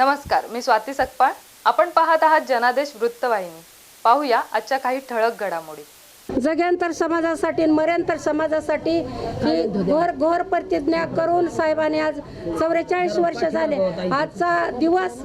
नमस्कार मी स्वाती सकपाळ. आपण पाहत आहात जनादेश वृत्तवाहिनी. पाहूया आजच्या काही ठळक घडामोडी. जग्यांतर समाजासाठी आणि मऱ्यांतर समाजासाठी ही घोर घोर प्रतिज्ञा करून साहेबांनी आज चौवेचाळीस वर्ष झाले. आजचा दिवस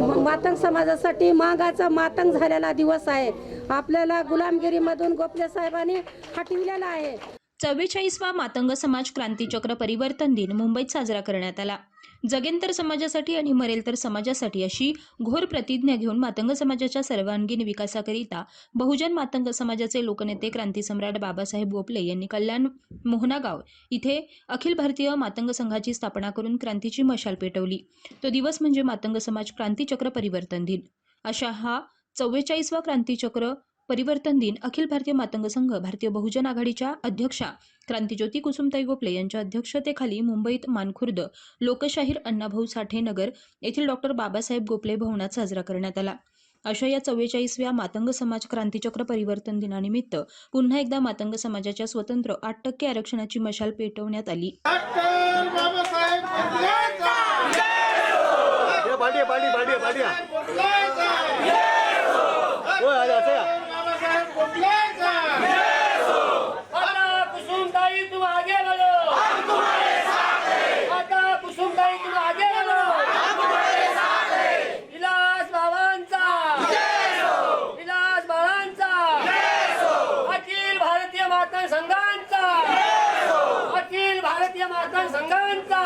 मातंग समाजासाठी मागाचा मातंग झालेला दिवस आहे. आपल्याला गुलामगिरीमधून गोपले साहेबांनी हटविलेला आहे. चव्वेचाळीसवा मातंग समाज क्रांतीचक्र परिवर्तन दिन मुंबईत साजरा करण्यात आला. जगेंतर समाजासाठी आणि मरेल तर समाजासाठी अशी घोर प्रतिज्ञा घेऊन मातंग समाजाच्या सर्वांगीण विकासाकरिता बहुजन मातंग समाजाचे लोकनेते क्रांतीसम्राट बाबासाहेब गोपले यांनी कल्याण मोहनागाव इथे अखिल भारतीय मातंग संघाची स्थापना करून क्रांतीची मशाल पेटवली. तो दिवस म्हणजे मातंग समाज क्रांतीचक्र परिवर्तन दिन. अशा हा चव्वेचाळीसवा क्रांतीचक्र परिवर्तन दिन अखिल भारतीय मातंग संघ भारतीय बहुजन आघाडीच्या अध्यक्षा क्रांतीज्योती कुसुमताई गोपले यांच्या अध्यक्षतेखाली मुंबईत मानखुर्द लोकशाहीर अण्णाभाऊ साठे नगर येथील डॉक्टर बाबासाहेब गोपले भवनात साजरा करण्यात आला. अशा या चव्वेचाळीसव्या मातंग समाज क्रांतीचक्र परिवर्तन दिनानिमित्त पुन्हा एकदा मातंग समाजाच्या स्वतंत्र आठ टक्के आरक्षणाची मशाल पेटवण्यात आली डॉक्टर बाबासाहेब आंबेडकर ये बाल्टी बाल्टी बाल्टी बाल्टी गोखलेचा होय अरे असं या बाबासाहेब गोखलेचा माता कुसुमताई तुम आगे बढ़ो हम तुम्हारे साथ हैं माता कुसुमताई तुम आगे बढ़ो हम तुम्हारे साथ हैं विलास बाबांचा विलास बाळांचा अखिल भारतीय माता संघांचा अखिल भारतीय माता संघांचा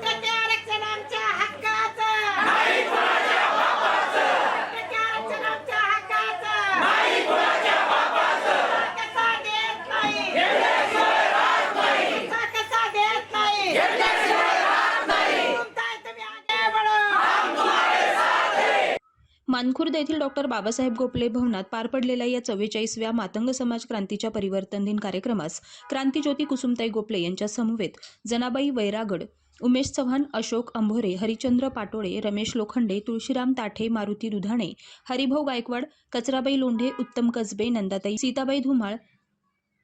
टक्के आरक्षणाच्या हक्काचं नाही कुणाच्या बापाचं टक्के आरक्षणाच्या हक्काचं नाही कुणाच्या बापाचं कसा देत नाही घेतल्याशिवाय राहत नाही कसा देत नाही घेतल्याशिवाय राहत नाही तुमचा तुम्ही आगे बढ़ो हम तुम्हारे साथ हैं मानखुर्द येथील डॉक्टर बाबासाहेब गोपले भवनात पार पडलेल्या या चव्वेचाळीसव्या मातंग समाज क्रांतीच्या परिवर्तन दिन कार्यक्रमास क्रांतीज्योती कुसुमताई गोपले यांच्या समवेत जनाबाई वैरागड उमेश चव्हाण अशोक अंभोरे हरिचंद्र पाटोळे रमेश लोखंडे तुळशीराम ताठे मारुती दुधाणे हरिभाऊ गायकवाड कचराबाई लोंढे उत्तम कसबे नंदाताई सीताबाई धुमाळ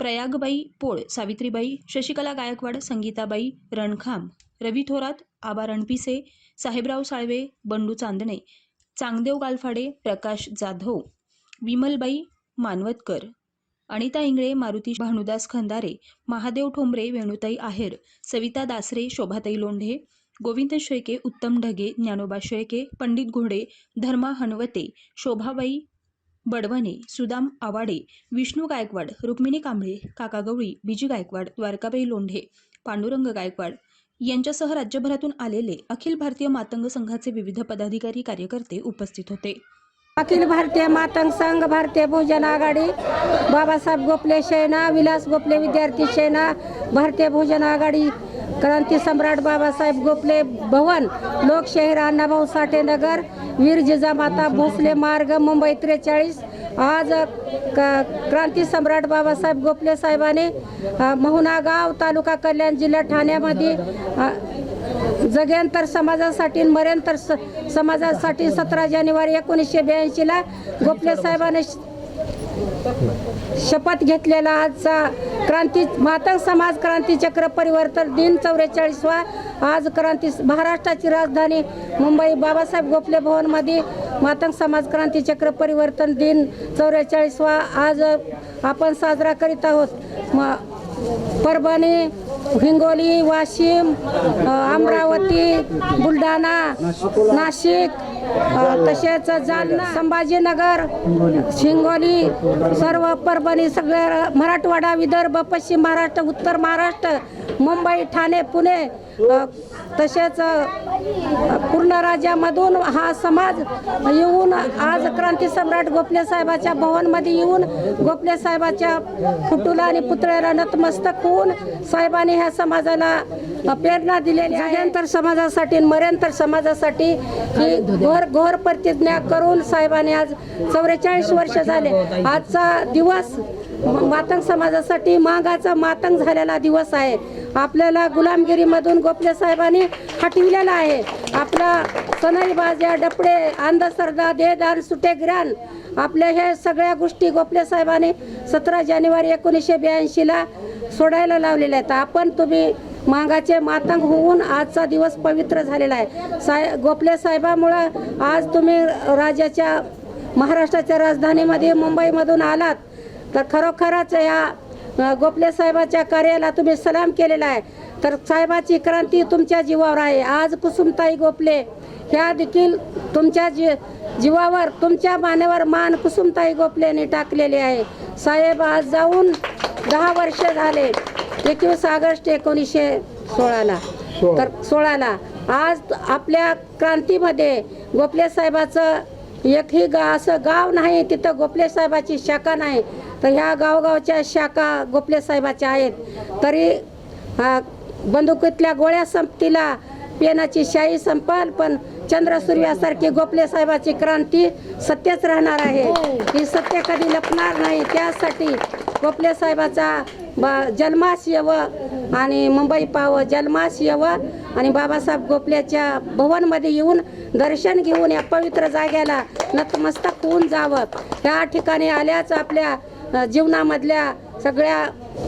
प्रयागबाई पोळ सावित्रीबाई शशिकला गायकवाड संगीताबाई रणखाम रवी थोरात आबा रणपिसे साहेबराव साळवे बंडू चांदणे चांगदेव गालफाडे प्रकाश जाधव विमलबाई मानवतकर अनिता इंगळे मारुती भानुदास खंदारे महादेव ठोंबरे वेणुताई आहेर सविता दासरे शोभाताई लोंढे गोविंद शेळके उत्तम ढगे ज्ञानोबा शेळके पंडित घोडे धर्मा हनवते शोभाबाई बडवणे सुदाम आवाडे विष्णू गायकवाड रुक्मिणी कांबळे काका गवळी बिजी गायकवाड द्वारकाबाई लोंढे पांडुरंग गायकवाड यांच्यासह राज्यभरातून आलेले अखिल भारतीय मातंग संघाचे विविध पदाधिकारी कार्यकर्ते उपस्थित होते. अखिल भारतीय मातंग संघ भारतीय बहुजन आघाडी बाबासाहेब गोपले सेना विलास गोपले विद्यार्थी सेना भारतीय बहुजन आघाडी क्रांती सम्राट बाबासाहेब गोपले भवन लोकशाहीर अण्णाभाऊ साठे नगर वीर जिजामाता भोसले मार्ग मुंबई त्रेचाळीस आज क्रांती सम्राट बाबासाहेब गोपले साहेबाने अ, महुना गाव तालुका कल्याण जिल्हा ठाण्यामध्ये जगेंतर समाजासाठी मरेंतर स- समाजासाठी सतरा जानेवारी एकोणीसशे ब्याऐंशीला गोपले साहेबाने शपथ घेतलेला आजचा क्रांती मातंग समाज क्रांती चक्र परिवर्तन दिन चौवेचाळीसवा आज क्रांती महाराष्ट्राची राजधानी मुंबई बाबासाहेब गोपले भवनमध्ये मातंग समाज क्रांती चक्र परिवर्तन दिन चौवेचाळीसवा आज आपण साजरा करीत आहोत. म परभणी हिंगोली वाशिम अमरावती बुलढाणा नाशिक तसेच जालना संभाजीनगर हिंगोली सर्व परभणी सगळे मराठवाडा विदर्भ पश्चिम महाराष्ट्र उत्तर महाराष्ट्र मुंबई ठाणे पुणे तसेच पूर्ण राज्यामधून हा समाज येऊन आज क्रांती सम्राट गोपले साहेबाच्या भवनमध्ये येऊन गोपले साहेबाच्या फुटूला आणि पुतळ्याला नतमस्तक होऊन साहेबांनी ह्या समाजाला प्रेरणा दिलेली आहे. जगेंतर समाजासाठी मरेंतर समाजासाठी ही घोर घोर प्रतिज्ञा करून साहेबांनी आज चौवेचाळीस वर्ष झाले. आजचा दिवस मातंग समाजासाठी मागाचा मातंग झालेला दिवस आहे. आपल्याला गुलामगिरीमधून गोपले साहेबांनी हटविलेला आहे. आपला सनई बाज्या डपडे अंधश्रद्धा देदान सुटे ग्रान आपल्या हे सगळ्या गोष्टी गोपले साहेबांनी सतरा जानेवारी एकोणीसशे ब्याऐंशीला सोडायला लावलेल्या आहेत. आपण तुम्ही मागाचे मातंग होऊन आजचा दिवस पवित्र झालेला आहे. साय गोपले साहेबामुळं आज तुम्ही राज्याच्या महाराष्ट्राच्या राजधानीमध्ये मुंबईमधून आलात. तर खरोखरच या गोपले साहेबाच्या कार्याला तुम्ही सलाम केलेला आहे. तर साहेबाची क्रांती तुमच्या जीवावर आहे. आज कुसुमताई गोपले ह्या देखील तुमच्या जी जीवावर तुमच्या मानेवर मान कुसुमताई गोपलेने टाकलेली आहे. साहेब आज जाऊन दहा वर्ष झाले. एकवीस ऑगस्ट एकोणीसशे सोळाला. तर सोळाला. आज आपल्या क्रांतीमध्ये गोपले साहेबाचं एकही गा असं गाव नाही तिथं गोपले साहेबाची शाखा नाही. तर ह्या गावगावच्या शाखा गोपले साहेबाच्या आहेत. तरी हा, बंदुकीतल्या गोळ्या संपतीला पेनाची शाही संपाल पण चंद्र सूर्यासारखी गोपले साहेबाची क्रांती सत्यच राहणार आहे. ही सत्य कधी लपणार नाही त्यासाठी गोपले साहेबाचा बा जन्मास यावं आणि मुंबई पाव जन्मास यावं आणि बाबासाहेब गोपल्याच्या भवनमध्ये येऊन दर्शन घेऊन या पवित्र जाग्याला नतमस्तक होऊन जावं. ह्या ठिकाणी आल्याच आपल्या जीवनामधल्या सगळ्या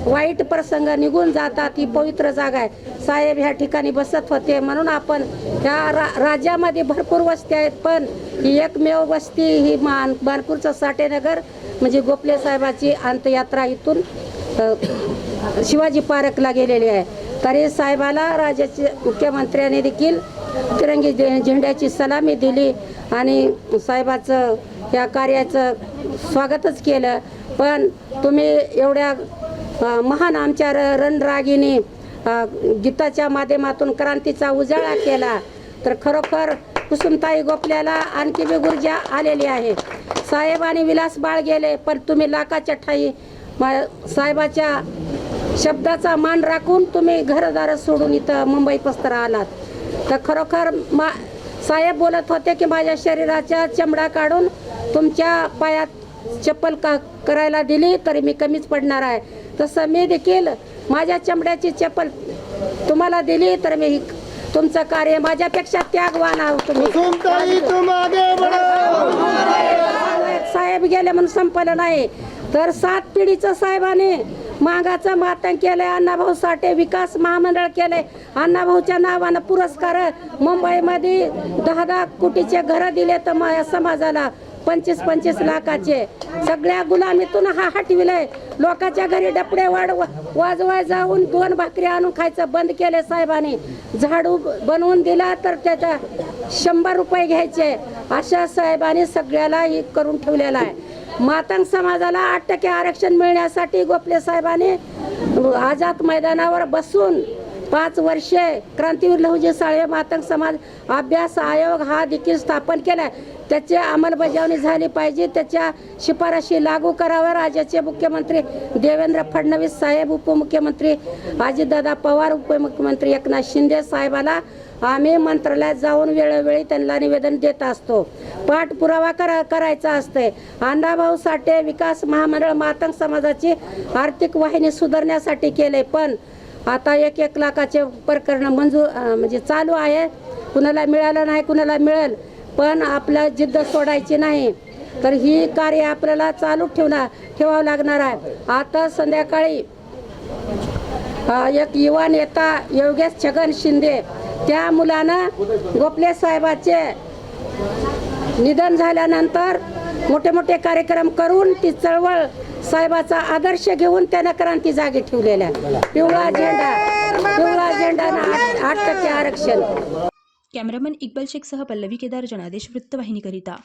वाईट प्रसंग निघून जातात. ही पवित्र जागा आहे. साहेब ह्या ठिकाणी बसत होते. म्हणून आपण ह्या रा राज्यामध्ये भरपूर वस्ती आहेत पण ही एकमेव वस्ती ही मान भरपूरचं साठेनगर म्हणजे गोपले साहेबाची अंत्ययात्रा इथून शिवाजी पार्कला गेलेले आहे. तरी साहेबाला राज्याचे मुख्यमंत्र्यांनी देखील तिरंगी झेंड्याची सलामी दिली आणि साहेबाचं या कार्याचं स्वागतच केलं. पण तुम्ही एवढ्या महान आमच्या र- रणरागिनी गीताच्या माध्यमातून क्रांतीचा उजाळा केला तर खरोखर कुसुमताई गोपल्याला आणखी बी गुर्जा आलेली आहे. साहेब आणि विलास बाळ गेले पण तुम्ही लाखाच्या ठाई मा- साहेबाच्या शब्दाचा मान राखून तुम्ही घरदार सोडून इथं मुंबई पस्तर आलात. तर खरोखर मा साहेब बोलत होते की माझ्या शरीराच्या चमडा काढून तुमच्या पायात चप्पल का करायला दिली तरी मी कमीच पडणार आहे. तसं मी देखील माझ्या चमड्याची चप्पल तुम्हाला दिली तर मी तुमचं कार्य माझ्यापेक्षा त्यागवान आहोत तुम्ही. साहेब गेले म्हणून संपलं नाही. तर सात पिढीचं साहेबाने मागाचं मातन केलंय अण्णाभाऊ साठे विकास महामंडळ केलंय. अण्णाभाऊच्या नावानं पुरस्कार मुंबईमध्ये दहा दहा कोटीचे घरं दिले तर मा- समाजाला पंचवीस पंचवीस लाखाचे. सगळ्या गुलामीतून हा हटविलंय. लोकांच्या घरी डपडे वाढ वाजवाय जाऊन दोन भाकरी आणून खायचं बंद केले साहेबांनी. झाडू बनवून दिला तर त्याचा शंभर रुपये घ्यायचे. अशा साहेबांनी सगळ्याला हे करून ठेवलेला आहे. मातंग समाजाला आठ टक्के आरक्षण मिळण्यासाठी गोपले साहेबांनी आझाद मैदानावर बसून पाच वर्षे क्रांतीवीर लहुजी साळवे मातंग समाज अभ्यास आयोग हा देखील स्थापन केला त्याची अंमलबजावणी झाली पाहिजे. त्याच्या शिफारशी लागू कराव्या राज्याचे मुख्यमंत्री देवेंद्र फडणवीस साहेब उपमुख्यमंत्री अजितदादा पवार उपमुख्यमंत्री एकनाथ शिंदे साहेबाला आम्ही मंत्रालयात जाऊन वेळोवेळी त्यांना निवेदन देत असतो. पाठपुरावा करा करायचा असते अण्णाभाऊ साठे विकास महामंडळ मातंग समाजाची आर्थिक वाहिनी सुधारण्यासाठी केले पण आता एक एक लाखाचे प्रकरण मंजूर म्हणजे चालू आहे. कुणाला मिळालं नाही कुणाला मिळेल पण आपला जिद्द सोडायची नाही. तर ही कार्य आपल्याला चालू ठेवणार ठेवावं लागणार आहे. आता संध्याकाळी एक युवा नेता योगेश छगन शिंदे त्या मुलानं गोपले साहेबाचे निधन झाल्यानंतर मोठे मोठे कार्यक्रम करून ती चळवळ साहेबाचा आदर्श घेऊन त्यानं क्रांती जागी ठेवलेल्या पिवळा झेंडा पिवळा झेंडा आठ आठ टक्के आरक्षण. कॅमेरामन इक्बल शेखसह पल्लवी केदार जनादेश वृत्तवाहिनीकरिता.